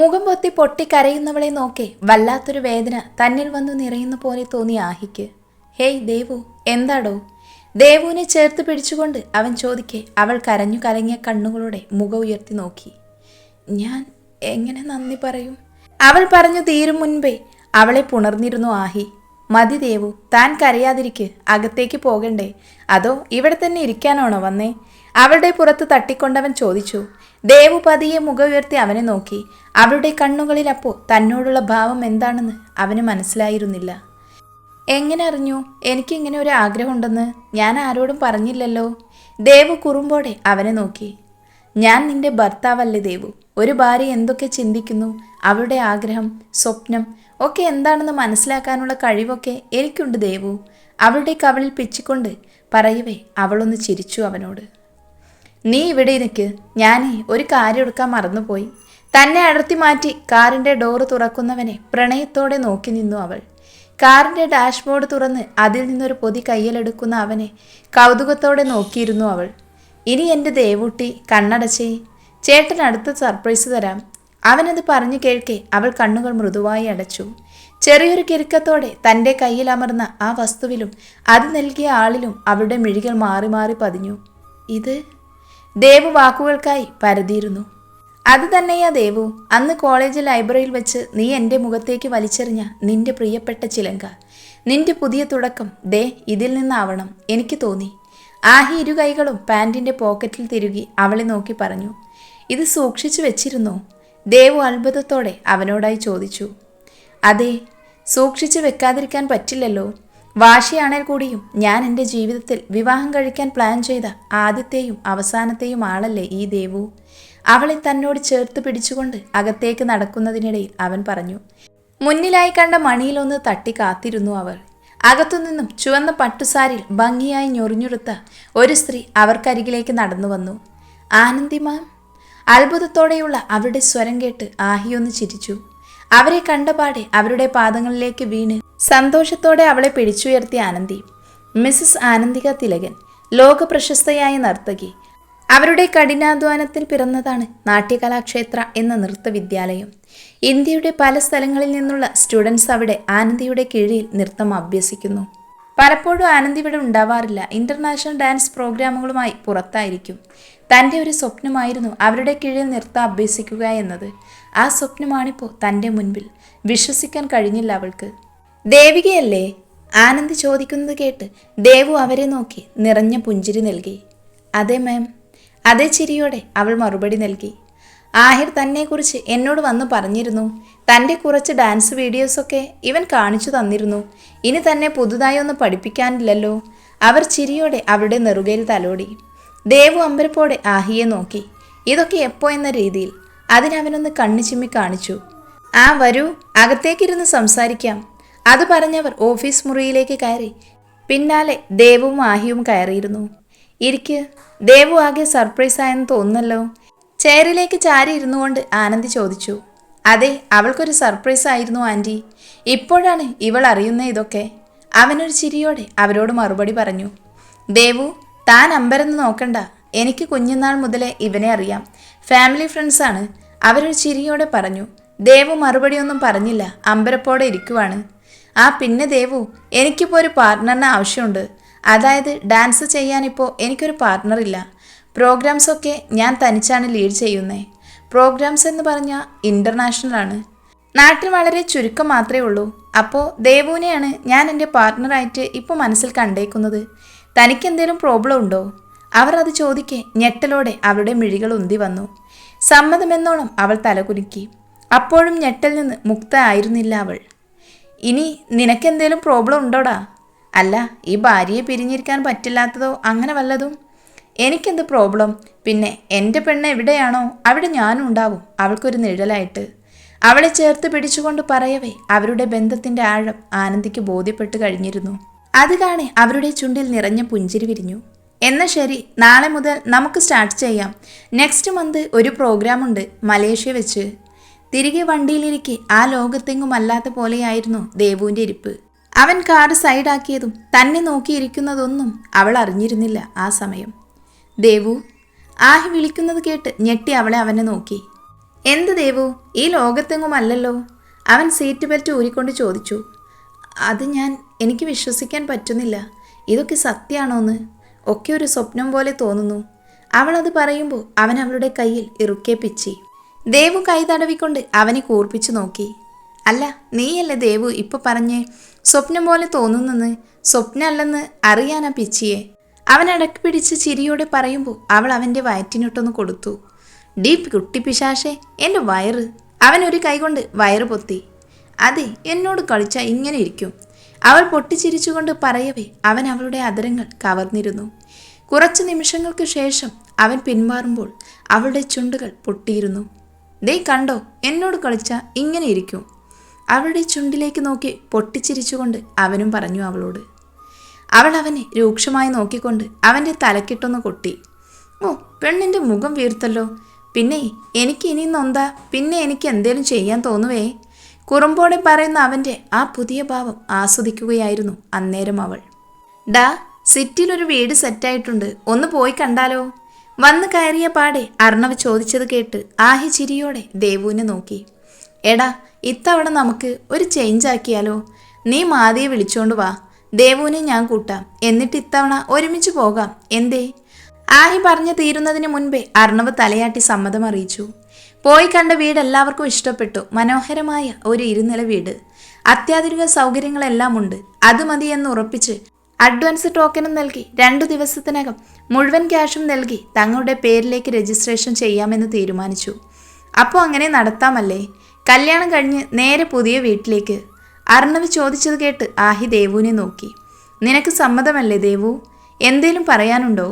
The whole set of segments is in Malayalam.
മുഖം പൊത്തി പൊട്ടിക്കരയുന്നവളെ നോക്കെ വല്ലാത്തൊരു വേദന തന്നിൽ വന്നു നിറയുന്ന പോലെ തോന്നി ആഹിക്ക്. ഹേയ് ദേവു എന്താടോ? ദേവുവിനെ ചേർത്ത് പിടിച്ചുകൊണ്ട് അവൻ ചോദിക്കെ അവൾ കരഞ്ഞു കലങ്ങിയ കണ്ണുകളോടെ മുഖം ഉയർത്തി നോക്കി. ഞാൻ എങ്ങനെ നന്ദി പറയും? അവൾ പറഞ്ഞു തീരും മുൻപേ അവളെ പുണർന്നിരുന്നു ആഹി. മതി ദേവു താൻ കരയാതിരിക്ക് അകത്തേക്ക് പോകണ്ടേ. അതോ ഇവിടെ തന്നെ ഇരിക്കാനാണോ വന്നേ? അവളുടെ പുറത്ത് തട്ടിക്കൊണ്ടവൻ ചോദിച്ചു ദേവു പതിയെ മുഖം ഉയർത്തി അവനെ നോക്കി. അവളുടെ കണ്ണുകളിൽ അപ്പോൾ തന്നോടുള്ള ഭാവം എന്താണെന്ന് അവന് മനസ്സിലായിരുന്നില്ല. എങ്ങനെ അറിഞ്ഞു? എനിക്കിങ്ങനെ ഒരു ആഗ്രഹമുണ്ടെന്ന് ഞാൻ ആരോടും പറഞ്ഞില്ലല്ലോ ദേവു കുറുമ്പോടെ അവനെ നോക്കി. ഞാൻ നിന്റെ ഭർത്താവല്ലേ ദേവു. ഒരു ഭാര്യ എന്തൊക്കെ ചിന്തിക്കുന്നു? അവളുടെ ആഗ്രഹം സ്വപ്നം ഒക്കെ എന്താണെന്ന് മനസ്സിലാക്കാനുള്ള കഴിവൊക്കെ എനിക്കുണ്ട് ദേവു. അവളുടെ കവളിൽ പിച്ചിക്കൊണ്ട് പറയവേ അവളൊന്ന് ചിരിച്ചു അവനോട്. നീ ഇവിടെ നിൽക്ക് ഞാനേ ഒരു കാര്യം എടുക്കാൻ മറന്നുപോയി. തന്നെ അടർത്തി മാറ്റി കാറിന്റെ ഡോറ് തുറക്കുന്നവനെ പ്രണയത്തോടെ നോക്കി നിന്നു അവൾ. കാറിന്റെ ഡാഷ്ബോർഡ് തുറന്ന് അതിൽ നിന്നൊരു പൊതി കയ്യിലെടുക്കുന്ന അവനെ കൗതുകത്തോടെ നോക്കിയിരുന്നു അവൾ. ഇനി എന്റെ ദേവൂട്ടി കണ്ണടച്ചേ. ചേട്ടൻ അടുത്ത സർപ്രൈസ് തരാം. അവനത് പറഞ്ഞു കേൾക്കെ അവൾ കണ്ണുകൾ മൃദുവായി അടച്ചു. ചെറിയൊരു കിരുക്കത്തോടെ തന്റെ കയ്യിൽ അമർന്ന ആ വസ്തുവിലും അത് നൽകിയ ആളിലും അവളുടെ മിഴികൾ മാറി മാറി പതിഞ്ഞു. ഇത് ദേവു വാക്കുകൾക്കായി പരതിയിരുന്നു. അത് തന്നെയാ ദേവു. അന്ന് കോളേജ് ലൈബ്രറിയിൽ വെച്ച് നീ എന്റെ മുഖത്തേക്ക് വലിച്ചെറിഞ്ഞ നിന്റെ പ്രിയപ്പെട്ട ചിലങ്ക. നിന്റെ പുതിയ തുടക്കം ദേ ഇതിൽ നിന്നാവണം എനിക്ക് തോന്നി. ആഹി ഇരു കൈകളും പാന്റിന്റെ പോക്കറ്റിൽ തിരുകി അവളെ നോക്കി പറഞ്ഞു. ഇത് സൂക്ഷിച്ചു വെച്ചിരുന്നോ? ദേവു അത്ഭുതത്തോടെ അവനോടായി ചോദിച്ചു. അതെ സൂക്ഷിച്ചു വെക്കാതിരിക്കാൻ പറ്റില്ലല്ലോ. വാശിയാണേൽ കൂടിയും ഞാൻ എന്റെ ജീവിതത്തിൽ വിവാഹം കഴിക്കാൻ പ്ലാൻ ചെയ്ത ആദ്യത്തെയും അവസാനത്തെയും ആളല്ലേ ഈ ദേവു? അവളെ തന്നോട് ചേർത്ത് പിടിച്ചുകൊണ്ട് അകത്തേക്ക് നടക്കുന്നതിനിടയിൽ അവൻ പറഞ്ഞു മുന്നിലായി കണ്ട മണിയിലൊന്ന് തട്ടി കാത്തിരുന്നു അവർ. അകത്തുനിന്നും ചുവന്ന പട്ടുസാരിൽ ഭംഗിയായി ഞൊറിഞ്ഞുടുത്ത ഒരു സ്ത്രീ അവർക്കരികിലേക്ക് നടന്നു വന്നു. ആനന്ദി മാം. അത്ഭുതത്തോടെയുള്ള അവരുടെ സ്വരം കേട്ട് ആഹിയൊന്ന് ചിരിച്ചു. അവരെ കണ്ടപാടെ അവരുടെ പാദങ്ങളിലേക്ക് വീണ് സന്തോഷത്തോടെ അവളെ പിടിച്ചുയർത്തിയ ആനന്ദി. മിസസ് ആനന്ദിക തിലകൻ ലോക പ്രശസ്തയായ നർത്തകി. അവരുടെ കഠിനാധ്വാനത്തിൽ പിറന്നതാണ് നാട്യകലാക്ഷേത്ര എന്ന നൃത്തവിദ്യാലയം. ഇന്ത്യയുടെ പല സ്ഥലങ്ങളിൽ നിന്നുള്ള സ്റ്റുഡൻസ് അവിടെ ആനന്ദിയുടെ കീഴിൽ നൃത്തം അഭ്യസിക്കുന്നു. പലപ്പോഴും ആനന്ദി ഇവിടെ ഉണ്ടാവാറില്ല. ഇന്റർനാഷണൽ ഡാൻസ് പ്രോഗ്രാമുകളുമായി പുറത്തായിരിക്കും. തന്റെ ഒരു സ്വപ്നമായിരുന്നു അവരുടെ കീഴിൽ നൃത്തം അഭ്യസിക്കുക എന്നത്. ആ സ്വപ്നമാണിപ്പോൾ തന്റെ മുൻപിൽ. വിശ്വസിക്കാൻ കഴിഞ്ഞില്ല അവൾക്ക്. ദേവികയല്ലേ? ആനന്ദ് ചോദിക്കുന്നത് കേട്ട് ദേവു അവരെ നോക്കി നിറഞ്ഞ പുഞ്ചിരി നൽകി. അതെ മാം. അതേ ചിരിയോടെ അവൾ മറുപടി നൽകി. ആഹിർ തന്നെക്കുറിച്ച് എന്നോട് വന്ന് പറഞ്ഞിരുന്നു. തന്റെ കുറച്ച് ഡാൻസ് വീഡിയോസൊക്കെ ഇവൻ കാണിച്ചു തന്നിരുന്നു. ഇനി തന്നെ പുതുതായി ഒന്ന് പഠിപ്പിക്കാനില്ലല്ലോ. അവർ ചിരിയോടെ അവളുടെ നെറുകയിൽ തലോടി. ദേവു അമ്പരപ്പോടെ ആഹിയെ നോക്കി. ഇതൊക്കെ എപ്പോ എന്ന രീതിയിൽ. അതിനവനൊന്ന് കണ്ണു ചിമ്മി കാണിച്ചു. ആ വരൂ അകത്തേക്കിരുന്ന് സംസാരിക്കാം. അത് പറഞ്ഞവർ ഓഫീസ് മുറിയിലേക്ക് കയറി. പിന്നാലെ ദേവും ആഹിയും കയറിയിരുന്നു. ഇരിക്ക് ദേവു ആകെ സർപ്രൈസ് ആയെന്ന് തോന്നുന്നല്ലോ. ചെയറിലേക്ക് ചാരി ഇരുന്നു കൊണ്ട് ആനന്ദി ചോദിച്ചു. അതെ അവൾക്കൊരു സർപ്രൈസ് ആയിരുന്നു ആന്റി ഇപ്പോഴാണ് ഇവൾ അറിയുന്ന ഇതൊക്കെ. അവനൊരു ചിരിയോടെ അവരോട് മറുപടി പറഞ്ഞു. ദേവു താൻ അമ്പരന്ന് നോക്കണ്ട. എനിക്ക് കുഞ്ഞുനാൾ മുതലേ ഇവനെ അറിയാം. ഫാമിലി ഫ്രണ്ട്സാണ് അവരൊരു ചിരിയോടെ പറഞ്ഞു ദേവു മറുപടിയൊന്നും പറഞ്ഞില്ല അമ്പരപ്പോടെ ഇരിക്കുവാണ്. ആ പിന്നെ ദേവു എനിക്കിപ്പോൾ ഒരു പാർട്ട്ണറിന് ആവശ്യമുണ്ട്. അതായത് ഡാൻസ് ചെയ്യാനിപ്പോൾ എനിക്കൊരു പാർട്ട്ണറില്ല പ്രോഗ്രാംസൊക്കെ ഞാൻ തനിച്ചാണ് ലീഡ് ചെയ്യുന്നത് പ്രോഗ്രാംസ് എന്ന് പറഞ്ഞാൽ ഇന്റർനാഷണൽ ആണ്. നാട്ടിൽ വളരെ ചുരുക്കം മാത്രമേ ഉള്ളൂ. അപ്പോൾ ദേവുവിനെയാണ് ഞാൻ എന്റെ പാർട്ട്ണറായിട്ട് ഇപ്പോൾ മനസ്സിൽ കണ്ടേക്കുന്നത്. തനിക്ക് എന്തെങ്കിലും പ്രോബ്ലം ഉണ്ടോ? അവർ അത് ചോദിക്കെ ഞെട്ടലോടെ അവളുടെ മിഴികൾ ഉന്തി വന്നു. സമ്മതമെന്നോണം അവൾ തലകുലുക്കി അപ്പോഴും ഞെട്ടൽ നിന്ന് മുക്ത ആയിരുന്നില്ല അവൾ. ഇനി നിനക്കെന്തേലും പ്രോബ്ലം ഉണ്ടോടാ? അല്ല ഈ ഭാര്യയെ പിരിഞ്ഞിരിക്കാൻ പറ്റില്ലാത്തതോ അങ്ങനെ വല്ലതും? എനിക്കെന്ത് പ്രോബ്ലം പിന്നെ എന്റെ പെണ്ണ് എവിടെയാണോ അവിടെ ഞാനും ഉണ്ടാവും അവൾക്കൊരു നിഴലായിട്ട്. അവളെ ചേർത്ത് പിടിച്ചുകൊണ്ട് പറയവേ അവരുടെ ബന്ധത്തിന്റെ ആഴം ആനന്ദിക്ക് ബോധ്യപ്പെട്ടു കഴിഞ്ഞിരുന്നു. അത് കാണെ അവരുടെ ചുണ്ടിൽ നിറഞ്ഞ പുഞ്ചിരി വിരിഞ്ഞു. എന്നാൽ ശരി നാളെ മുതൽ നമുക്ക് സ്റ്റാർട്ട് ചെയ്യാം. നെക്സ്റ്റ് മന്ത് ഒരു പ്രോഗ്രാം ഉണ്ട് മലേഷ്യ വെച്ച്. തിരികെ വണ്ടിയിലിരിക്കെ ആ ലോകത്തെങ്ങും അല്ലാത്ത പോലെയായിരുന്നു ദേവുവിന്റെ ഇരിപ്പ്. അവൻ കാറ് സൈഡാക്കിയതും തന്നെ നോക്കിയിരിക്കുന്നതൊന്നും അവൾ അറിഞ്ഞിരുന്നില്ല ആ സമയം. ദേവു ആഹി വിളിക്കുന്നത് കേട്ട് ഞെട്ടി അവളെ അവനെ നോക്കി. എന്ത് ദേവു ഈ ലോകത്തെങ്ങും അല്ലല്ലോ? അവൻ സീറ്റ് ബെൽറ്റ് ഊരിക്കൊണ്ട് ചോദിച്ചു. അത് ഞാൻ എനിക്ക് വിശ്വസിക്കാൻ പറ്റുന്നില്ല. ഇതൊക്കെ സത്യമാണോന്ന് ഒക്കെ ഒരു സ്വപ്നം പോലെ തോന്നുന്നു. അവൾ അത് പറയുമ്പോൾ അവൻ അവളുടെ കയ്യിൽ ഇറുക്കെ പിച്ചി. ദേവു കൈ തടവിക്കൊണ്ട് അവനെ കൂർപ്പിച്ചു നോക്കി. അല്ല നീയല്ലേ ദേവു ഇപ്പൊ പറഞ്ഞേ? സ്വപ്നം പോലെ തോന്നുന്നെന്ന് സ്വപ്നമല്ലെന്ന് അറിയാനാ പിച്ചിയെ. അവൻ അടക്കി പിടിച്ച് ചിരിയോടെ പറയുമ്പോൾ അവൾ അവന്റെ വയറ്റിനൊട്ടൊന്ന് കൊടുത്തു. ഡീപ് കുട്ടിപ്പിശാശെ എന്റെ വയറ്. അവൻ ഒരു കൈ കൊണ്ട് വയറ് പൊത്തി. അതെ എന്നോട് കളിച്ചാൽ ഇങ്ങനെ ഇരിക്കും. അവൾ പൊട്ടിച്ചിരിച്ചുകൊണ്ട് പറയവേ അവൻ അവളുടെ അതരങ്ങൾ കവർന്നിരുന്നു. കുറച്ച് നിമിഷങ്ങൾക്ക് ശേഷം അവൻ പിന്മാറുമ്പോൾ അവളുടെ ചുണ്ടുകൾ പൊട്ടിയിരുന്നു. ദേ കണ്ടോ എന്നോട് കളിച്ച ഇങ്ങനെ ഇരിക്കും. അവളുടെ ചുണ്ടിലേക്ക് നോക്കി പൊട്ടിച്ചിരിച്ചുകൊണ്ട് അവനും പറഞ്ഞു അവളോട്. അവൾ അവനെ രൂക്ഷമായി നോക്കിക്കൊണ്ട് അവന്റെ തലക്കിട്ടൊന്ന് കൊട്ടി. ഓ പെണ്ണിന്റെ മുഖം വീർത്തല്ലോ. പിന്നെ എനിക്ക് ഇനി നൊന്താ പിന്നെ എനിക്ക് എന്തേലും ചെയ്യാൻ തോന്നുവേ? കുറുമ്പോടെ പറയുന്ന അവന്റെ ആ പുതിയ ഭാവം ആസ്വദിക്കുകയായിരുന്നു അന്നേരം അവൾ. ഡാ സിറ്റിയിലൊരു വീട് സെറ്റായിട്ടുണ്ട്. ഒന്ന് പോയി കണ്ടാലോ? വന്ന് കയറിയ പാടെ അർണവ് ചോദിച്ചത് കേട്ട് ആഹി ചിരിയോടെ ദേവുവിനെ നോക്കി. എടാ ഇത്തവണ നമുക്ക് ഒരു ചേഞ്ച് ആക്കിയാലോ? നീ മാതിയെ വിളിച്ചോണ്ട് വാ. ദേവുവിനെ ഞാൻ കൂട്ടാം. എന്നിട്ട് ഇത്തവണ ഒരുമിച്ച് പോകാം. എന്തേ? ആഹി പറഞ്ഞു തീരുന്നതിന് മുൻപേ അർണവ് തലയാട്ടി സമ്മതം അറിയിച്ചു. പോയി കണ്ട വീട് എല്ലാവർക്കും ഇഷ്ടപ്പെട്ടു. മനോഹരമായ ഒരു ഇരുനില വീട്. അത്യാധുനിക സൗകര്യങ്ങളെല്ലാം ഉണ്ട്. അത് എന്ന് ഉറപ്പിച്ച് അഡ്വാൻസ് ടോക്കനും നൽകി. രണ്ടു ദിവസത്തിനകം മുഴുവൻ ക്യാഷും നൽകി തങ്ങളുടെ പേരിലേക്ക് രജിസ്ട്രേഷൻ ചെയ്യാമെന്ന് തീരുമാനിച്ചു. അപ്പോൾ അങ്ങനെ നടത്താമല്ലേ? കല്യാണം കഴിഞ്ഞ് നേരെ പുതിയ വീട്ടിലേക്ക്. അർണവ് ചോദിച്ചത് കേട്ട് ആഹി ദേവുവിനെ നോക്കി. നിനക്ക് സമ്മതമല്ലേ ദേവു? എന്തേലും പറയാനുണ്ടോ?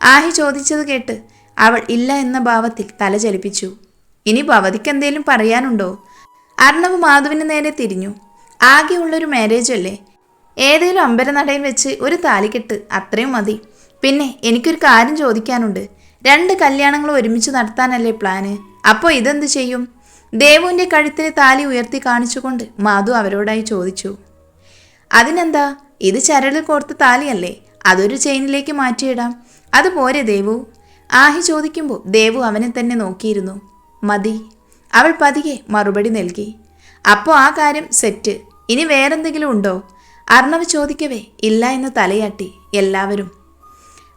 ആഹി ചോദിച്ചത് കേട്ട് അവൾ ഇല്ല എന്ന ഭാവത്തിൽ തല ചലിപ്പിച്ചു. ഇനി ഭവതിക്ക് എന്തേലും പറയാനുണ്ടോ? അർണവ് മാധുവിന് നേരെ തിരിഞ്ഞു. ആകെയുള്ളൊരു മാരേജ് അല്ലേ? ഏതേലും അമ്പരനടയിൽ വെച്ച് ഒരു താലികെട്ട് അത്രയും മതി. പിന്നെ എനിക്കൊരു കാര്യം ചോദിക്കാനുണ്ട്. രണ്ട് കല്യാണങ്ങൾ ഒരുമിച്ച് നടത്താനല്ലേ പ്ലാന് അപ്പോൾ ഇതെന്ത് ചെയ്യും? ദേവുവിന്റെ കഴുത്തിലെ താലി ഉയർത്തി കാണിച്ചുകൊണ്ട് മാധു അവരോടായി ചോദിച്ചു. അതിനെന്താ? ഇത് ചരടിൽ കോർത്ത താലിയല്ലേ? അതൊരു ചെയിനിലേക്ക് മാറ്റിയിടാം. അതുപോരെ ദേവു? ആഹി ചോദിക്കുമ്പോൾ ദേവു അവനെ തന്നെ നോക്കിയിരുന്നു. മതി. അവൾ പതിയെ മറുപടി നൽകി. അപ്പോൾ ആ കാര്യം സെറ്റ്. ഇനി വേറെന്തെങ്കിലും ഉണ്ടോ? അർണവ് ചോദിക്കവേ ഇല്ല എന്ന് തലയാട്ടി എല്ലാവരും.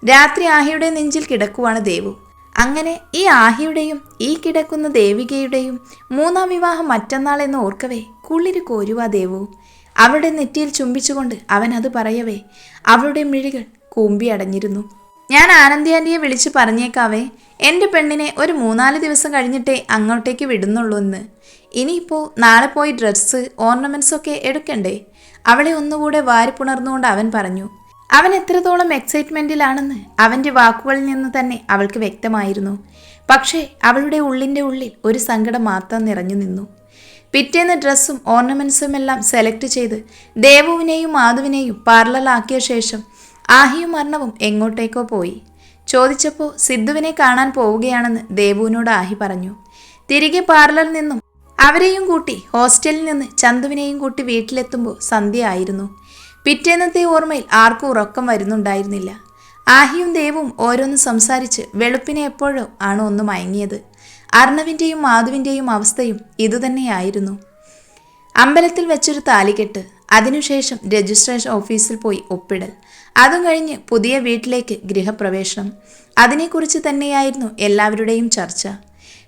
രാത്രി ആഹിയുടെ നെഞ്ചിൽ കിടക്കുവാണ് ദേവു. അങ്ങനെ ഈ ആഹിയുടെയും ഈ കിടക്കുന്ന ദേവികയുടെയും മൂന്നാം വിവാഹം മറ്റന്നാൾ എന്ന് ഓർക്കവേ കുളിര് കോരുവാ ദേവു. അവളുടെ നെറ്റിയിൽ ചുംബിച്ചുകൊണ്ട് അവൻ അത് പറയവേ അവളുടെ മിഴികൾ കൂമ്പി അടഞ്ഞിരുന്നു ഞാൻ ആനന്ദി ആന്റിയെ വിളിച്ച് പറഞ്ഞേക്കാവേ. എന്റെ പെണ്ണിനെ ഒരു മൂന്നാൽ ദിവസം കഴിഞ്ഞിട്ടേ അങ്ങോട്ടേക്ക് വിടുന്നുള്ളൂ എന്ന് ഇനിയിപ്പോൾ നാളെ പോയി ഡ്രസ്സ് ഓർണമെന്റ്സ് ഒക്കെ എടുക്കണ്ടേ? അവളെ ഒന്നുകൂടെ വാരിപ്പുണർന്നുകൊണ്ട് അവൻ പറഞ്ഞു അവൻ എത്രത്തോളം എക്സൈറ്റ്മെന്റിലാണെന്ന് അവന്റെ വാക്കുകളിൽ നിന്ന് തന്നെ അവൾക്ക് വ്യക്തമായിരുന്നു. പക്ഷേ അവളുടെ ഉള്ളിന്റെ ഉള്ളിൽ ഒരു സങ്കടം മാത്രം നിറഞ്ഞു നിന്നു. പിറ്റേന്ന് ഡ്രസ്സും ഓർണമെന്റ്സും എല്ലാം സെലക്ട് ചെയ്ത് ദേവുവിനെയും മാധുവിനെയും പാർലറിലാക്കിയ ശേഷം ആഹിയും അർണവും എങ്ങോട്ടേക്കോ പോയി. ചോദിച്ചപ്പോൾ സിദ്ധുവിനെ കാണാൻ പോവുകയാണെന്ന് ദേവുവിനോട് ആഹി പറഞ്ഞു. തിരികെ പാർലറിൽ നിന്നും അവരെയും കൂട്ടി ഹോസ്റ്റലിൽ നിന്ന് ചന്തുവിനെയും കൂട്ടി വീട്ടിലെത്തുമ്പോൾ സന്ധ്യ ആയിരുന്നു. പിറ്റേന്നത്തെ ഓർമ്മയിൽ ആർക്കും ഉറക്കം വരുന്നുണ്ടായിരുന്നില്ല. ആഹിയും ദേവും ഓരോന്ന് സംസാരിച്ച് വെളുപ്പിനെ എപ്പോഴോ ആണ് ഒന്ന് മയങ്ങിയത്. അർണവിന്റെയും മാധുവിന്റെയും അവസ്ഥയും ഇതുതന്നെയായിരുന്നു. അമ്പലത്തിൽ വെച്ചൊരു താലികെട്ട് അതിനുശേഷം രജിസ്ട്രേഷൻ ഓഫീസിൽ പോയി ഒപ്പിടൽ. അതും കഴിഞ്ഞ് പുതിയ വീട്ടിലേക്ക് ഗൃഹപ്രവേശനം. അതിനെക്കുറിച്ച് തന്നെയായിരുന്നു എല്ലാവരുടെയും ചർച്ച.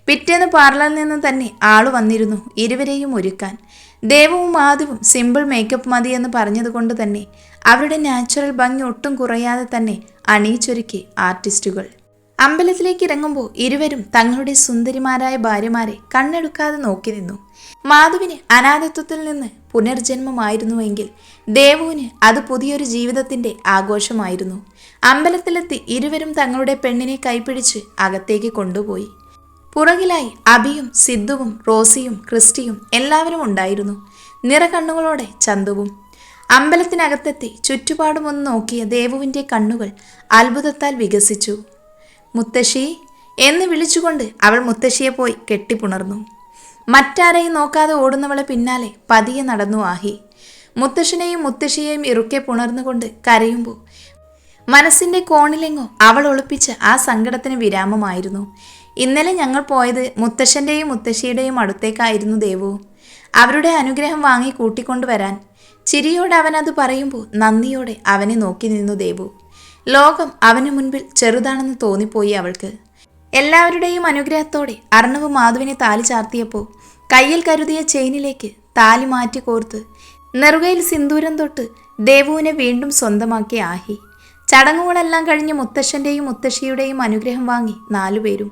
പിറ്റേന്ന് പാർലറിൽ നിന്ന് തന്നെ ആൾ വന്നിരുന്നു ഇരുവരെയും ഒരുക്കാൻ. ദേവവും മാധവും സിമ്പിൾ മേക്കപ്പ് മതി എന്ന് പറഞ്ഞതുകൊണ്ട് തന്നെ അവരുടെ നാച്ചുറൽ ഭംഗി ഒട്ടും കുറയാതെ തന്നെ അണിയിച്ചൊരുക്കി ആർട്ടിസ്റ്റുകൾ. അമ്പലത്തിലേക്ക് ഇറങ്ങുമ്പോൾ ഇരുവരും തങ്ങളുടെ സുന്ദരിമാരായ ഭാര്യമാരെ കണ്ണെടുക്കാതെ നോക്കി നിന്നു. മാധുവിന് അനാഥത്വത്തിൽ നിന്ന് പുനർജന്മമായിരുന്നുവെങ്കിൽ ദേവുവിന് അത് പുതിയൊരു ജീവിതത്തിന്റെ ആഘോഷമായിരുന്നു. അമ്പലത്തിലെത്തി ഇരുവരും തങ്ങളുടെ പെണ്ണിനെ കൈപിടിച്ച് അകത്തേക്ക് കൊണ്ടുപോയി. പുറകിലായി അബിയും സിദ്ധുവും റോസിയും ക്രിസ്റ്റിയും എല്ലാവരും ഉണ്ടായിരുന്നു. നിറകണ്ണുകളോടെ ചന്തുവും. അമ്പലത്തിനകത്തെത്തി ചുറ്റുപാടുമൊന്ന് നോക്കിയ ദേവുവിന്റെ കണ്ണുകൾ അത്ഭുതത്താൽ വികസിച്ചു. മുത്തശ്ശി? എന്ന് വിളിച്ചുകൊണ്ട് അവൾ മുത്തശ്ശിയെ പോയി കെട്ടിപ്പുണർന്നു. മറ്റാരെയും നോക്കാതെ ഓടുന്നവളെ പിന്നാലെ പതിയെ നടന്നു ആഹി. മുത്തശ്ശനെയും മുത്തശ്ശിയെയും ഇറുക്കെ പുണർന്നുകൊണ്ട് കരയുമ്പോൾ മനസ്സിന്റെ കോണിലെങ്ങോ അവൾ ഒളിപ്പിച്ച ആ സങ്കടത്തിന് വിരാമമായിരുന്നു. ഇന്നലെ ഞങ്ങൾ പോയത് മുത്തശ്ശന്റെയും മുത്തശ്ശിയുടെയും അടുത്തേക്കായിരുന്നു ദേവു. അവരുടെ അനുഗ്രഹം വാങ്ങി കൂട്ടിക്കൊണ്ടുവരാൻ. ചിരിയോടെ അവനത് പറയുമ്പോൾ നന്ദിയോടെ അവനെ നോക്കി നിന്നു ദേവു. ലോകം അവന് മുൻപിൽ ചെറുതാണെന്ന് തോന്നിപ്പോയി അവൾക്ക്. എല്ലാവരുടെയും അനുഗ്രഹത്തോടെ അർണവ് മാധുവിനെ താലി ചാർത്തിയപ്പോൾ കയ്യിൽ കരുതിയ ചെയിനിലേക്ക് താലി മാറ്റി കോർത്ത് നെറുകയിൽ സിന്ദൂരം തൊട്ട് ദേവുവിനെ വീണ്ടും സ്വന്തമാക്കി ആഹി. ചടങ്ങുകളെല്ലാം കഴിഞ്ഞ് മുത്തശ്ശന്റെയും മുത്തശ്ശിയുടെയും അനുഗ്രഹം വാങ്ങി നാലുപേരും.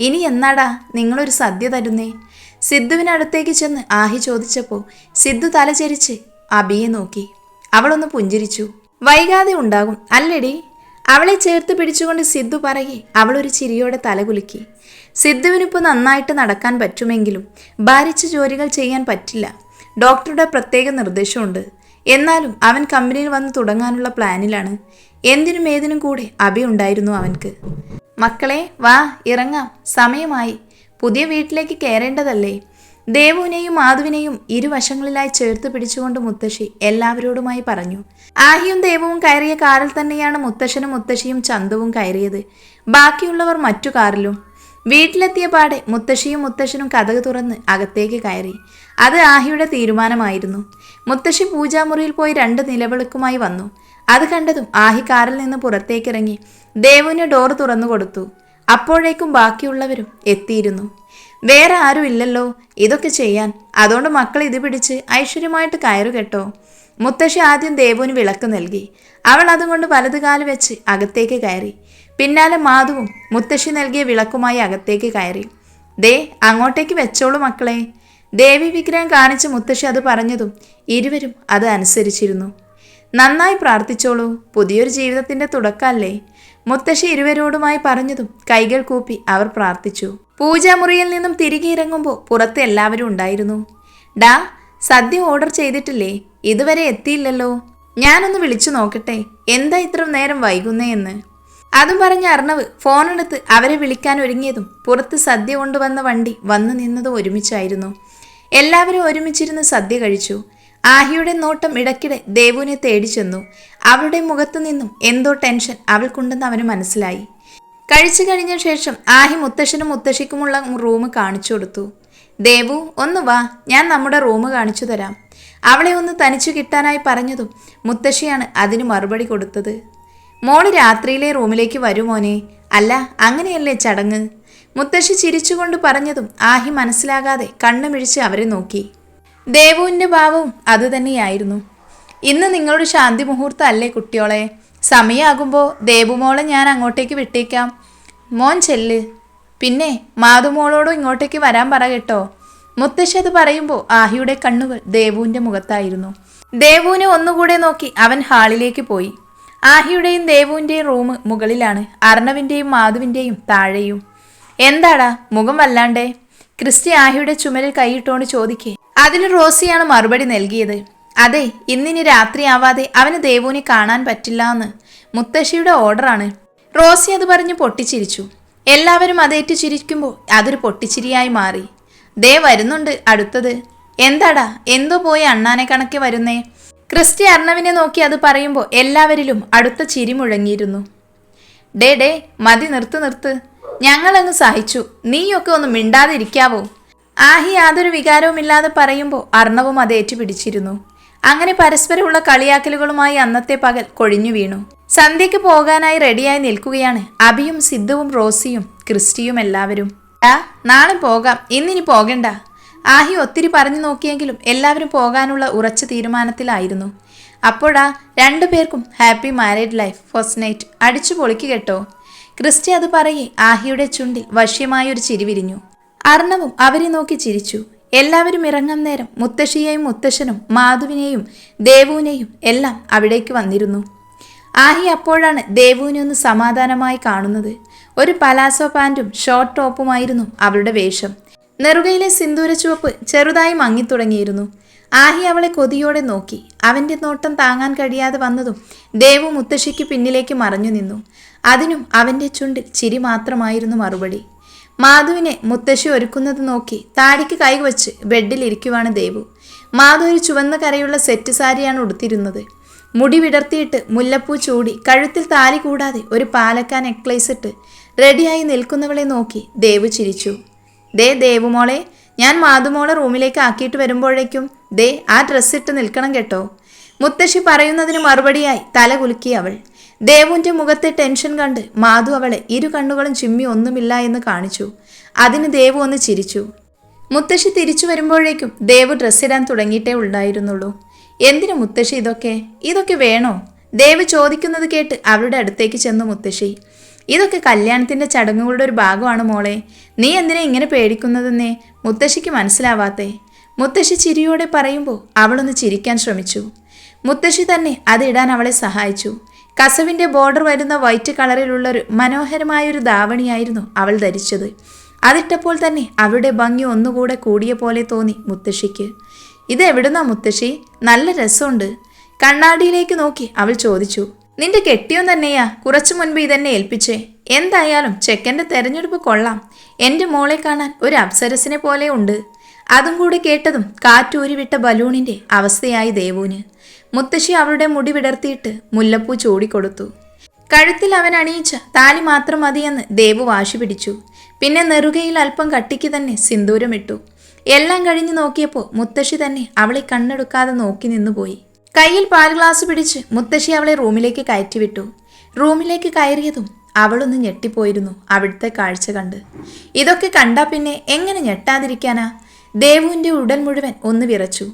ഇനി എന്നാടാ നിങ്ങളൊരു സദ്യ തരുന്നേ? സിദ്ധുവിനടുത്തേക്ക് ചെന്ന് ആഹി ചോദിച്ചപ്പോൾ സിദ്ധു തലചരിച്ച് അബിയെ നോക്കി. അവളൊന്ന് പുഞ്ചിരിച്ചു. വൈകാതെ ഉണ്ടാകും. അല്ലടി അവളെ ചേർത്ത് പിടിച്ചുകൊണ്ട് സിദ്ധു പറയെ അവളൊരു ചിരിയോടെ തലകുലുക്കി സിദ്ധുവിനിപ്പോൾ നന്നായിട്ട് നടക്കാൻ പറ്റുമെങ്കിലും ഭാരിച്ച ജോലികൾ ചെയ്യാൻ പറ്റില്ല. ഡോക്ടറുടെ പ്രത്യേക നിർദ്ദേശമുണ്ട്. എന്നാലും അവൻ കമ്പനിയിൽ വന്ന് തുടങ്ങാനുള്ള പ്ലാനിലാണ്. എന്തിനും ഏതിനും കൂടെ അഭി ഉണ്ടായിരുന്നു അവൻക്ക്. മക്കളെ വാ ഇറങ്ങാം. സമയമായി. പുതിയ വീട്ടിലേക്ക് കയറേണ്ടതല്ലേ? ദേവുവിനെയും മാധുവിനെയും ഇരുവശങ്ങളിലായി ചേർത്ത് പിടിച്ചുകൊണ്ട് മുത്തശ്ശി എല്ലാവരോടുമായി പറഞ്ഞു ആഹിയും ദേവവും കയറിയ കാറിൽ തന്നെയാണ് മുത്തശ്ശനും മുത്തശ്ശിയും ചന്തവും കയറിയത്. ബാക്കിയുള്ളവർ മറ്റു കാറിലും. വീട്ടിലെത്തിയ പാടെ മുത്തശ്ശിയും മുത്തശ്ശനും കഥക് തുറന്ന് അകത്തേക്ക് കയറി. അത് ആഹിയുടെ തീരുമാനമായിരുന്നു. മുത്തശ്ശി പൂജാമുറിയിൽ പോയി രണ്ട് നിലവിളക്കുമായി വന്നു. അത് കണ്ടതും ആഹി കാറിൽ നിന്ന് പുറത്തേക്കിറങ്ങി ദേവുവിന് ഡോർ തുറന്നു കൊടുത്തു അപ്പോഴേക്കും ബാക്കിയുള്ളവരും എത്തിയിരുന്നു. വേറെ ആരും ഇല്ലല്ലോ. ഇതൊക്കെ ചെയ്യാൻ. അതുകൊണ്ട് മക്കൾ ഇത് പിടിച്ച് ഐശ്വര്യമായിട്ട് കയറു കേട്ടോ. മുത്തശ്ശി ആദ്യം ദേവുവിന് വിളക്ക് നൽകി. അവൾ അതുകൊണ്ട് വലതുകാൽ വെച്ച് അകത്തേക്ക് കയറി. പിന്നാലെ മാധുവും മുത്തശ്ശി നൽകിയ വിളക്കുമായി അകത്തേക്ക് കയറി. ദേ അങ്ങോട്ടേക്ക് വെച്ചോളൂ മക്കളെ. ദേവി വിഗ്രഹം കാണിച്ച് മുത്തശ്ശി അത് പറഞ്ഞതും ഇരുവരും അത് അനുസരിച്ചിരുന്നു. നന്നായി പ്രാർത്ഥിച്ചോളൂ. പുതിയൊരു ജീവിതത്തിന്റെ തുടക്കമല്ലേ മുത്തശ്ശി ഇരുവരോടുമായി പറഞ്ഞതും കൈകൾ കൂപ്പി അവർ പ്രാർത്ഥിച്ചു. പൂജാമുറിയിൽ നിന്നും തിരികെ ഇറങ്ങുമ്പോൾ പുറത്ത് എല്ലാവരും ഉണ്ടായിരുന്നു. ഡാ സദ്യ ഓർഡർ ചെയ്തിട്ടില്ലേ? ഇതുവരെ എത്തിയില്ലല്ലോ. ഞാനൊന്ന് വിളിച്ചു നോക്കട്ടെ. എന്താ ഇത്ര നേരം വൈകുന്നേയെന്ന് അതും പറഞ്ഞ അർണവ് ഫോണെടുത്ത് അവരെ വിളിക്കാൻ ഒരുങ്ങിയതും പുറത്ത് സദ്യ കൊണ്ടുവന്ന വണ്ടി വന്നു നിന്നതും ഒരുമിച്ചായിരുന്നു. എല്ലാവരും ഒരുമിച്ചിരുന്ന് സദ്യ കഴിച്ചു. ആഹിയുടെ നോട്ടം ഇടയ്ക്കിടെ ദേവുവിനെ തേടി ചെന്നു അവളുടെ മുഖത്തു നിന്നും എന്തോ ടെൻഷൻ അവൾക്കുണ്ടെന്ന് അവന് മനസ്സിലായി. കഴിച്ചു കഴിഞ്ഞ ശേഷം ആഹി മുത്തശ്ശനും മുത്തശ്ശിക്കുമുള്ള റൂം കാണിച്ചു കൊടുത്തു. ദേവു ഒന്ന് വാ ഞാൻ നമ്മുടെ റൂം കാണിച്ചു തരാം. അവളെ ഒന്ന് തനിച്ചു കിട്ടാനായി പറഞ്ഞതും മുത്തശ്ശിയാണ് അതിന് മറുപടി കൊടുത്തത്. മോൾ രാത്രിയിലെ റൂമിലേക്ക് വരൂ മോനെ. അല്ല അങ്ങനെയല്ലേ ചടങ്ങ്? മുത്തശ്ശി ചിരിച്ചുകൊണ്ട് പറഞ്ഞതും ആഹി മനസ്സിലാകാതെ കണ്ണുമിഴിച്ച് അവരെ നോക്കി. ദേവുവിന്റെ ഭാവവും അതുതന്നെയായിരുന്നു ഇന്ന് നിങ്ങളുടെ ശാന്തി മുഹൂർത്തം അല്ലേ കുട്ടിയോളെ? സമയമാകുമ്പോൾ ദേവുമോളെ ഞാൻ അങ്ങോട്ടേക്ക് വിട്ടേക്കാം. മോൻ ചെല്ല്. പിന്നെ മാതുമോളോടും ഇങ്ങോട്ടേക്ക് വരാൻ പറ കേട്ടോ. മുത്തശ്ശി അത് പറയുമ്പോൾ ആഹിയുടെ കണ്ണുകൾ ദേവുവിന്റെ മുഖത്തായിരുന്നു. ദേവുവിനെ ഒന്നുകൂടെ നോക്കി അവൻ ഹാളിലേക്ക് പോയി. ആഹിയുടെയും ദേവുവിന്റെയും റൂം മുകളിലാണ് അർണവിന്റെയും മാധുവിന്റെയും താഴെയും. എന്താടാ മുഖം വല്ലാണ്ടേ? ക്രിസ്ത്യ ആഹിയുടെ ചുമലിൽ കൈയിട്ടോണ്ട് ചോദിക്കേ. അതിന് റോസിയാണ് മറുപടി നൽകിയത്. അതെ ഇന്നിനി രാത്രിയാവാതെ അവന് ദേവൂനെ കാണാൻ പറ്റില്ല എന്ന് മുത്തശ്ശിയുടെ ഓർഡറാണ്. റോസി അത് പറഞ്ഞ് പൊട്ടിച്ചിരിച്ചു. എല്ലാവരും അതേറ്റ് ചിരിക്കുമ്പോൾ അതൊരു പൊട്ടിച്ചിരിയായി മാറി. ദേ വരുന്നുണ്ട് അടുത്തത്. എന്താടാ എന്തോ പോയി അണ്ണാനെ കണക്കെ വരുന്നേ? ക്രിസ്റ്റി അർണവിനെ നോക്കി അത് പറയുമ്പോൾ എല്ലാവരിലും അടുത്ത ചിരി മുഴങ്ങിയിരുന്നു. ഡേ ഡേ മതി നിർത്ത് നിർത്ത്. ഞങ്ങളങ്ങ് സഹിച്ചു. നീയൊക്കെ ഒന്ന് മിണ്ടാതിരിക്കാവോ? ആഹി യാതൊരു വികാരവുമില്ലാതെ പറയുമ്പോൾ അർണവും അത് ഏറ്റുപിടിച്ചിരുന്നു. അങ്ങനെ പരസ്പരമുള്ള കളിയാക്കലുകളുമായി അന്നത്തെ പകൽ കൊഴിഞ്ഞു വീണു. സന്ധ്യയ്ക്ക് പോകാനായി റെഡിയായി നിൽക്കുകയാണ് അഭിയും സിദ്ധുവും റോസിയും ക്രിസ്റ്റിയും എല്ലാവരും. ആ നാളെ പോകാം. ഇന്നിനി പോകണ്ട ആഹി ഒത്തിരി പറഞ്ഞു നോക്കിയെങ്കിലും എല്ലാവരും പോകാനുള്ള ഉറച്ച തീരുമാനത്തിലായിരുന്നു. അപ്പോഴാ രണ്ടു പേർക്കും happy married life first night. അടിച്ചു പൊളിക്ക് കേട്ടോ. ക്രിസ്റ്റി അത് പറയെ ആഹിയുടെ ചുണ്ടിൽ വശ്യമായൊരു ചിരി വിരിഞ്ഞു. അർണവും അവരെ നോക്കി ചിരിച്ചു. എല്ലാവരും ഇറങ്ങാൻ നേരം മുത്തശ്ശിയെയും മുത്തശ്ശനും മാധുവിനെയും ദേവുവിനെയും എല്ലാം അവിടേക്ക് വന്നിരുന്നു. ആഹി അപ്പോഴാണ് ദേവുവിനെ ഒന്ന് സമാധാനമായി കാണുന്നത്. ഒരു പലാസോ പാന്റും ഷോർട്ട് ടോപ്പുമായിരുന്നു അവളുടെ വേഷം. നെറുകയിലെ സിന്ദൂര ചുവപ്പ് ചെറുതായി മങ്ങിത്തുടങ്ങിയിരുന്നു. ആഹി അവളെ കൊതിയോടെ നോക്കി. അവന്റെ നോട്ടം താങ്ങാൻ കഴിയാതെ വന്നതും ദേവു മുത്തശ്ശിക്ക് പിന്നിലേക്ക് മറഞ്ഞു നിന്നു. അതിനും അവന്റെ ചുണ്ടിൽ ചിരി മാത്രമായിരുന്നു മറുപടി. മാധുവിനെ മുത്തശ്ശി ഒരുക്കുന്നത് നോക്കി താടിക്ക് കൈവച്ച് ബെഡിൽ ഇരിക്കുവാണ് ദേവു. മാധു ഒരു ചുവന്ന കരയുള്ള സെറ്റ് സാരിയാണ് ഉടുത്തിരുന്നത്. മുടി വിടർത്തിയിട്ട് മുല്ലപ്പൂ ചൂടി കഴുത്തിൽ താലി കൂടാതെ ഒരു പാലക്ക നെക്ലേസ് ഇട്ട് റെഡിയായി നിൽക്കുന്നവളെ നോക്കി ദേവു ചിരിച്ചു. ദേ ദേവുമോളെ ഞാൻ മാധുമോളെ റൂമിലേക്ക് ആക്കിയിട്ട് വരുമ്പോഴേക്കും ദേ ആ ഡ്രസ്സ് ഇട്ട് നിൽക്കണം കേട്ടോ. മുത്തശ്ശി പറയുന്നതിന് മറുപടിയായി തല കുലുക്കി അവൾ. ദേവുവിന്റെ മുഖത്തെ ടെൻഷൻ കണ്ട് മാധു അവളെ ഇരു കണ്ണുകളും ചിമ്മി ഒന്നുമില്ല എന്ന് കാണിച്ചു. അതിന് ദേവു ഒന്ന് ചിരിച്ചു. മുത്തശ്ശി തിരിച്ചു വരുമ്പോഴേക്കും ദേവു ഡ്രസ്സിടാൻ തുടങ്ങിയിട്ടേ ഉണ്ടായിരുന്നുള്ളൂ. എന്തിനു മുത്തശ്ശി ഇതൊക്കെ? ഇതൊക്കെ വേണോ? ദേവ് ചോദിക്കുന്നത് കേട്ട് അവളുടെ അടുത്തേക്ക് ചെന്നു മുത്തശ്ശി. ഇതൊക്കെ കല്യാണത്തിന്റെ ചടങ്ങുകളുടെ ഒരു ഭാഗമാണ് മോളെ. നീ എന്തിനാ ഇങ്ങനെ പേടിക്കുന്നതെന്നേ? മുത്തശ്ശിക്ക് മനസ്സിലാവാത്തേ. മുത്തശ്ശി ചിരിയോടെ പറയുമ്പോൾ അവളൊന്ന് ചിരിക്കാൻ ശ്രമിച്ചു. മുത്തശ്ശി തന്നെ അതിടാൻ അവളെ സഹായിച്ചു. കസവിന്റെ ബോർഡർ വരുന്ന വൈറ്റ് കളറിലുള്ള ഒരു മനോഹരമായ ഒരു ധാവണിയായിരുന്നു അവൾ ധരിച്ചത്. അതിട്ടപ്പോൾ തന്നെ അവളുടെ ഭംഗി ഒന്നുകൂടെ കൂടിയ പോലെ തോന്നി മുത്തശ്ശിക്ക്. ഇത് എവിടുന്നാ മുത്തശ്ശി? നല്ല രസമുണ്ട്. കണ്ണാടിയിലേക്ക് നോക്കി അവൾ ചോദിച്ചു. നിന്റെ കെട്ടിയോ തന്നെയാ കുറച്ചു മുൻപ് ഇതെന്നെ ഏൽപ്പിച്ചേ. എന്തായാലും ചെക്കന്റെ തെരഞ്ഞെടുപ്പ് കൊള്ളാം. എന്റെ മോളെ കാണാൻ ഒരു അപ്സരസിനെ പോലെ ഉണ്ട്. അതും കൂടി കേട്ടതും കാറ്റൂരിവിട്ട ബലൂണിന്റെ അവസ്ഥയായി ദേവുവിന് മുത്തശ്ശി അവളുടെ മുടി വിടർത്തിയിട്ട് മുല്ലപ്പൂ ചൂടിക്കൊടുത്തു. കഴുത്തിൽ അവൻ അണിയിച്ച താലി മാത്രം മതിയെന്ന് ദേവു വാശി പിടിച്ചു. പിന്നെ നെറുകയിൽ അല്പം കട്ടിക്ക് തന്നെ സിന്ദൂരമിട്ടു എല്ലാം കഴിഞ്ഞു നോക്കിയപ്പോൾ മുത്തശ്ശി തന്നെ അവളെ കണ്ണെടുക്കാതെ നോക്കി നിന്നുപോയി. കയ്യിൽ പാൽ ഗ്ലാസ് പിടിച്ച് മുത്തശ്ശി അവളെ റൂമിലേക്ക് കയറ്റിവിട്ടു. റൂമിലേക്ക് കയറിയതും അവളൊന്ന് ഞെട്ടിപ്പോയിരുന്നു അവിടുത്തെ കാഴ്ച കണ്ട്. ഇതൊക്കെ കണ്ടാ പിന്നെ എങ്ങനെ ഞെട്ടാതിരിക്കാനാ? ദേവുവിന്റെ ഉടൻ മുഴുവൻ ഒന്ന് വിറച്ചു.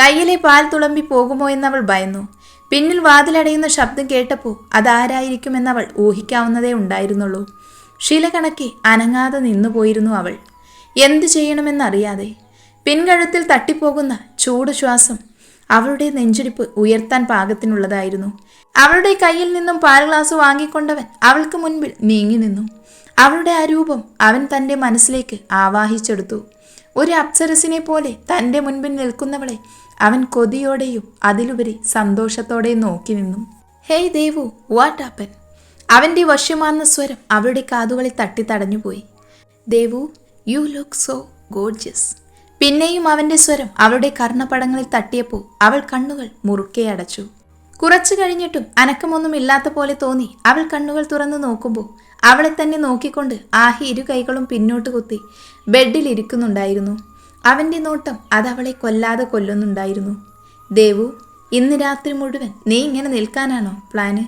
കയ്യിലെ പാൽ തുളമ്പി പോകുമോ എന്നവൾ ഭയന്നു. പിന്നിൽ വാതിലടയുന്ന ശബ്ദം കേട്ടപ്പോൾ അതാരായിരിക്കുമെന്നവൾ ഊഹിക്കാവുന്നതേ ഉണ്ടായിരുന്നുള്ളൂ. ശിലകണക്കെ അനങ്ങാതെ നിന്നുപോയിരുന്നു അവൾ. എന്തു ചെയ്യണമെന്നറിയാതെ പിൻകഴുത്തിൽ തട്ടിപ്പോകുന്ന ചൂട് ശ്വാസം അവളുടെ നെഞ്ചിടിപ്പ് ഉയർത്താൻ പാകത്തിനുള്ളതായിരുന്നു. അവളുടെ കയ്യിൽ നിന്നും പാൽ ഗ്ലാസ് വാങ്ങിക്കൊണ്ടവൻ അവൾക്ക് മുൻപിൽ നീങ്ങി നിന്നു. അവളുടെ ആ രൂപം അവൻ തന്റെ മനസ്സിലേക്ക് ആവാഹിച്ചെടുത്തു. ഒരു അപ്സരസിനെ പോലെ തന്റെ മുൻപിൽ നിൽക്കുന്നവളെ അവൻ കൊതിയോടെയും അതിലുപരി സന്തോഷത്തോടെയും നോക്കി നിന്നു. ഹേയ് ദേവു വാട്ട് ആപ്പൻ അവന്റെ വശ്യമാർന്ന സ്വരം അവളുടെ കാതുകളിൽ തട്ടി തടഞ്ഞുപോയി Devu you look so gorgeous പിന്നെയും അവന്റെ സ്വരം അവളുടെ കർണപടങ്ങളിൽ തട്ടിയപ്പോൾ അവൾ കണ്ണുകൾ മുറുക്കെ അടച്ചു. കുറച്ചു കഴിഞ്ഞിട്ടും അനക്കമൊന്നും ഇല്ലാത്ത പോലെ തോന്നി അവൾ കണ്ണുകൾ തുറന്നു നോക്കുമ്പോൾ അവളെ തന്നെ നോക്കിക്കൊണ്ട് ആഹി ഇരു കൈകളും പിന്നോട്ട് കുത്തി ബെഡിൽ ഇരിക്കുന്നുണ്ടായിരുന്നു. അവന്റെ നോട്ടം അതവളെ കൊല്ലാതെ കൊല്ലുന്നുണ്ടായിരുന്നു. ദേവു ഇന്ന് രാത്രി മുഴുവൻ നീ ഇങ്ങനെ നിൽക്കാനാണോ പ്ലാന്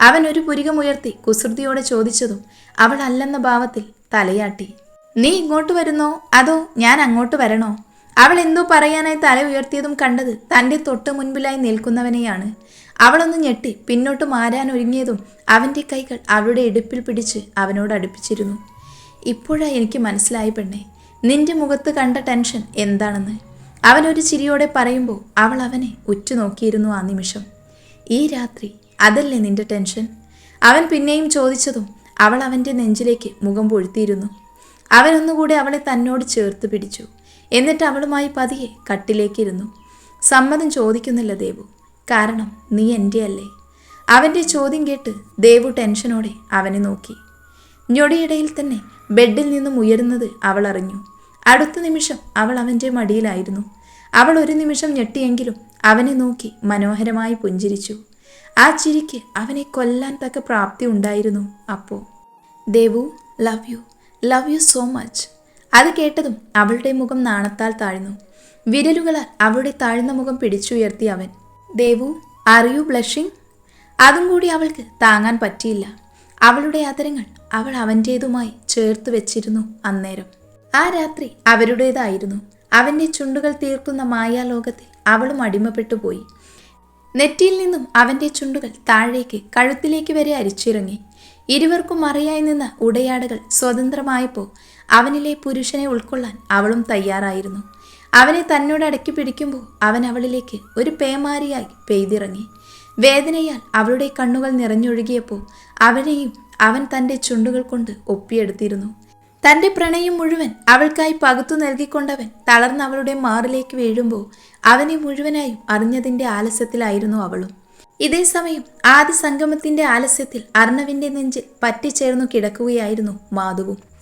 അവൻ ഒരു പുരികമുയർത്തി കുസൃതിയോടെ ചോദിച്ചതും അവൾ അല്ലെന്ന ഭാവത്തിൽ തലയാട്ടി. നീ ഇങ്ങോട്ട് വരുന്നോ? അതോ ഞാൻ അങ്ങോട്ട് വരണോ? അവൾ എന്തോ പറയാനായി തല ഉയർത്തിയതും കണ്ടത് തന്റെ തൊട്ട് മുൻപിലായി നിൽക്കുന്നവനെയാണ്. അവളൊന്ന് ഞെട്ടി. പിന്നോട്ട് മാറാൻ ഒരുങ്ങിയതും അവന്റെ കൈകൾ അവളുടെ ഇടുപ്പിൽ പിടിച്ച് അവനോട് അടുപ്പിച്ചിരുന്നു. ഇപ്പോഴാ എനിക്ക് മനസ്സിലായി പെണ്ണെ. നിന്റെ മുഖത്ത് കണ്ട ടെൻഷൻ എന്താണെന്ന്. അവനൊരു ചിരിയോടെ പറയുമ്പോൾ അവൾ അവനെ ഉറ്റുനോക്കിയിരുന്നു ആ നിമിഷം. ഈ രാത്രി അതല്ലേ നിന്റെ ടെൻഷൻ? അവൻ പിന്നെയും ചോദിച്ചതും അവൾ അവന്റെ നെഞ്ചിലേക്ക് മുഖം പൊഴുത്തിയിരുന്നു. അവനൊന്നുകൂടെ അവളെ തന്നോട് ചേർത്ത് പിടിച്ചു. എന്നിട്ട് അവളുമായി പതിയെ കട്ടിലേക്കിരുന്നു. സമ്മതം ചോദിക്കുന്നില്ല ദേവു. കാരണം നീ എന്റെ അല്ലേ അവന്റെ ചോദ്യം കേട്ട് ദേവു ടെൻഷനോടെ അവനെ നോക്കി. ഞൊടിയിടയിൽ തന്നെ ബെഡിൽ നിന്നും ഉയരുന്നത് അവൾ അറിഞ്ഞു. അടുത്ത നിമിഷം അവൾ അവന്റെ മടിയിലായിരുന്നു. അവൾ ഒരു നിമിഷം ഞെട്ടിയെങ്കിലും അവനെ നോക്കി മനോഹരമായി പുഞ്ചിരിച്ചു. ആ ചിരിക്ക് അവനെ കൊല്ലാൻ തക്ക പ്രാപ്തി ഉണ്ടായിരുന്നു അപ്പോൾ Devu love you love you so much അത് കേട്ടതും അവളുടെ മുഖം നാണത്താൽ താഴ്ന്നു. വിരലുകളാൽ അവളുടെ താഴ്ന്ന മുഖം പിടിച്ചുയർത്തി അവൻ. ദേവു ആർ യു ബ്ലഷിംഗ് അതും കൂടി അവൾക്ക് താങ്ങാൻ പറ്റിയില്ല. അവളുടെ അതരങ്ങൾ അവൾ അവന്റേതുമായി ചേർത്ത് വെച്ചിരുന്നു അന്നേരം. ആ രാത്രി അവരുടേതായിരുന്നു. അവന്റെ ചുണ്ടുകൾ തീർക്കുന്ന മായാലോകത്തിൽ അവളും അടിമപ്പെട്ടു പോയി. നെറ്റിയിൽ നിന്നും അവന്റെ ചുണ്ടുകൾ താഴേക്ക് കഴുത്തിലേക്ക് വരെ അരിച്ചിറങ്ങി. ഇരുവർക്കും മറയായി നിന്ന ഉടയാടകൾ സ്വതന്ത്രമായപ്പോൾ അവനിലെ പുരുഷനെ ഉൾക്കൊള്ളാൻ അവളും തയ്യാറായിരുന്നു. അവനെ തന്നോട് അടക്കി പിടിക്കുമ്പോൾ അവൻ അവളിലേക്ക് ഒരു പേമാരിയായി പെയ്തിറങ്ങി. വേദനയാൽ അവളുടെ കണ്ണുകൾ നിറഞ്ഞൊഴുകിയപ്പോൾ അവനെയും അവൻ തന്റെ ചുണ്ടുകൾ കൊണ്ട് ഒപ്പിയെടുത്തിരുന്നു. തന്റെ പ്രണയം മുഴുവൻ അവൾക്കായി പകുത്തു നൽകിക്കൊണ്ടവൻ തളർന്ന് അവളുടെ മാറിലേക്ക് വീഴുമ്പോൾ അവനെ മുഴുവനായും അറിഞ്ഞതിന്റെ ആലസ്യത്തിലായിരുന്നു അവളും. ഇതേ സമയം ആദ്യ സംഗമത്തിന്റെ ആലസ്യത്തിൽ അർണവിന്റെ നെഞ്ചിൽ പറ്റിച്ചേർന്നു കിടക്കുകയായിരുന്നു മാധുവും.